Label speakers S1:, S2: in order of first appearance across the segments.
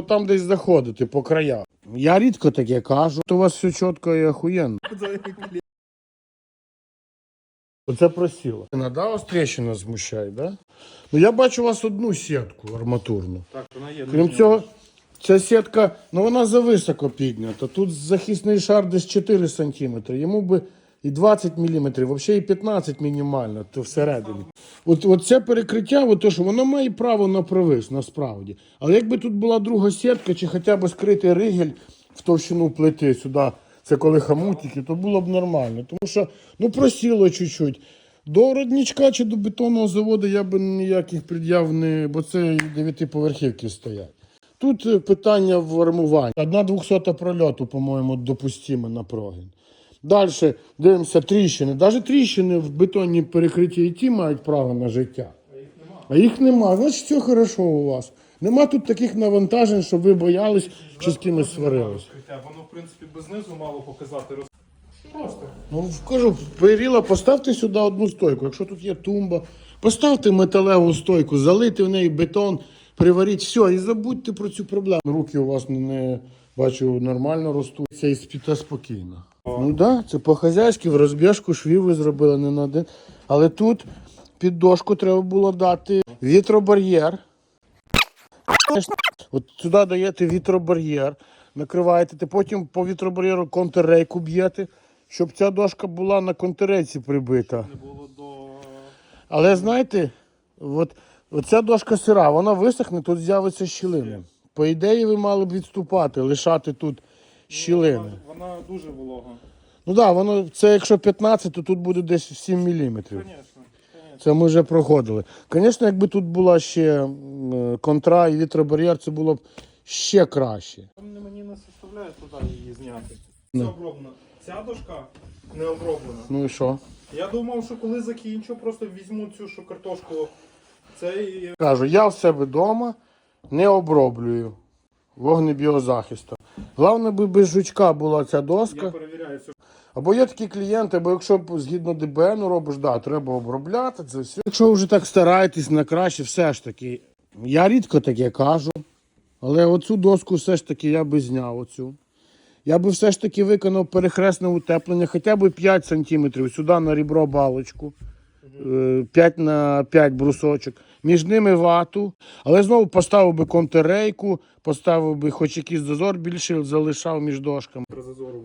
S1: там десь заходити по краях. Я рідко таке кажу, то у вас все чітко і охуєнно. Оце просіло. Да, ось тріщина змущає, да? Ну я бачу у вас одну сітку арматурну.
S2: Так, вона є.
S1: Крім цього, ця сітка, ну вона зависоко піднята. Тут захисний шар десь 4 см. Йому би і 20 мм, взагалі і 15 мінімально, то всередині. От, от це перекриття, от що воно має право на провис, насправді. Але якби тут була друга сітка, чи хоча б скритий ригель в товщину плити сюди, це коли хамутики, то було б нормально. Тому що ну просіло чуть-чуть. До родничка чи до бетонного заводу я би ніяких пред'яв не, бо це дев'ятиповерхівки стоять. Тут е, питання в армуванні. Одна двохсота прольоту, по-моєму, допустимо на прогін. Далі дивимося тріщини. Навіть тріщини в бетонній перекритті і ті мають право на життя. А їх нема. Значить, все хорошо у вас. Нема тут таких навантажень, щоб ви боялись чи з кимось сварились.
S2: Воно, в принципі, без низу мало показати. Просто.
S1: Ну, кажу, періла, поставте сюди одну стойку. Якщо тут є тумба, поставте металеву стойку, залийте в неї бетон, приваріть все і забудьте про цю проблему. Руки у вас не, не бачу нормально ростуть. Це і спіте спокійно. Ну так, да, це по-хазяйськи, в розбіжку швів зробили не на один. Але тут під дошку треба було дати вітробар'єр. От сюди даєте вітробар'єр, накриваєте, ти потім по вітробар'єру контррейку б'єте, щоб ця дошка була на контррейці прибита.
S2: Не було до.
S1: Але знаєте, от, оця дошка сира, вона висохне, тут з'явиться щілини. По ідеї, ви мали б відступати, лишати тут щілини.
S2: Вона, вона дуже волога.
S1: Ну так, да, воно це якщо 15, то тут буде десь 7 мм.
S2: Звісно. звісно.
S1: Це ми вже проходили. Звісно, якби тут була ще контра і вітробар'єр, це було б ще краще.
S2: Мені не составляє туди її зняти. Це
S1: Ну.
S2: оброблено. Ця дошка не оброблена.
S1: Ну і що?
S2: Я думав, що коли закінчу, просто візьму цю що картошку. Це і
S1: Кажу, я в себе вдома не оброблюю вогнебіозахисту. Головне, би без жучка була ця
S2: я
S1: доска.
S2: перевіряю цю.
S1: Або є такі клієнти, або якщо згідно ДБН робиш, да, треба обробляти це все. Якщо ви вже так стараєтесь на краще, все ж таки. Я рідко таке кажу, але оцю доску все ж таки я би зняв оцю. Я би все ж таки виконав перехресне утеплення, хоча б 5 см сюди на рібро балочку. Е, 5 на 5 брусочок. Між ними вату, але знову поставив би контррейку, поставив би хоч якийсь зазор більший, залишав між дошками.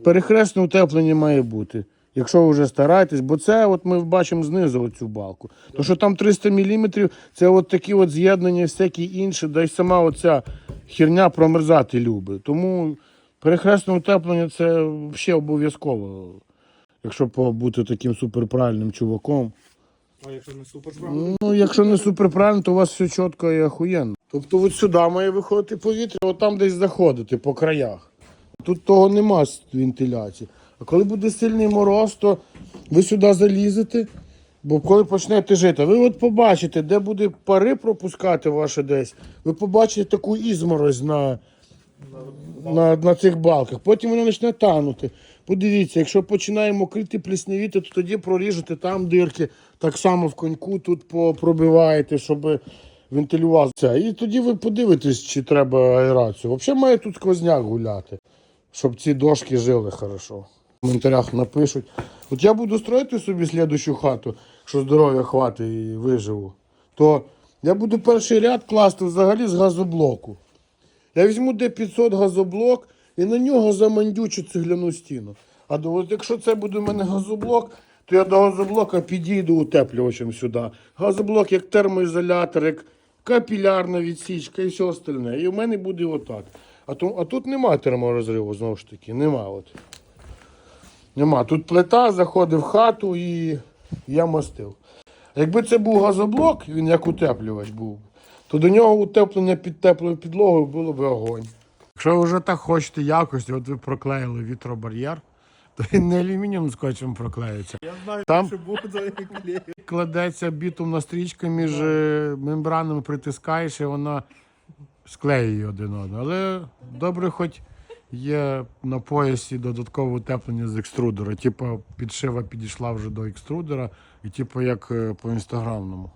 S1: Перехресне утеплення має бути. Якщо ви вже стараєтесь, бо це от ми бачимо знизу оцю балку. То що там 300 мм, це от такі от з'єднання, всякі інші, да й сама оця херня промерзати любить. Тому перехресне утеплення це взагалі обов'язково. Якщо бути таким суперправильним чуваком.
S2: А якщо не супер правильно?
S1: Ну, якщо не суперправильно, то у вас все чітко і охуєнно. Тобто от сюди має виходити повітря, от там десь заходити по краях. Тут того нема з вентиляції. А коли буде сильний мороз, то ви сюди залізете, бо коли почнете жити, ви от побачите, де буде пари пропускати ваше десь, ви побачите таку ізморозь на, на, на цих балках. Потім воно почне танути. Подивіться, якщо починає мокрити пліснявіти, то тоді проріжете там дирки, так само в коньку тут пробиваєте, щоб вентилювався. І тоді ви подивитесь, чи треба аерацію. Взагалі має тут сквозняк гуляти, щоб ці дошки жили хорошо. В коментарях напишуть. От я буду строїти собі слідущу хату, якщо здоров'я хватить і виживу, то я буду перший ряд класти взагалі з газоблоку. Я візьму де 500 газоблок і на нього замандючу цегляну стіну. А от якщо це буде в мене газоблок, то я до газоблока підійду утеплювачем сюди. Газоблок як термоізолятор, як капілярна відсічка і все остальне. І в мене буде отак. А, то, а тут немає терморозриву, знову ж таки, нема. От. Нема. Тут плита, заходив в хату і я мастив. Якби це був газоблок, він як утеплювач був, то до нього утеплення під теплою підлогою було б огонь. Якщо ви вже так хочете якості, от ви проклеїли вітробар'єр, то він не алюмінієвим скотчем проклеїться.
S2: Я знаю,
S1: Там-
S2: що буде.
S1: Кладеться бітумна стрічка між е, мембранами, притискаєш, і вона склеює один одного. Але добре, хоч є на поясі додаткове утеплення з екструдера. Типу, підшива підійшла вже до екструдера, і типу як е, по інстаграмному.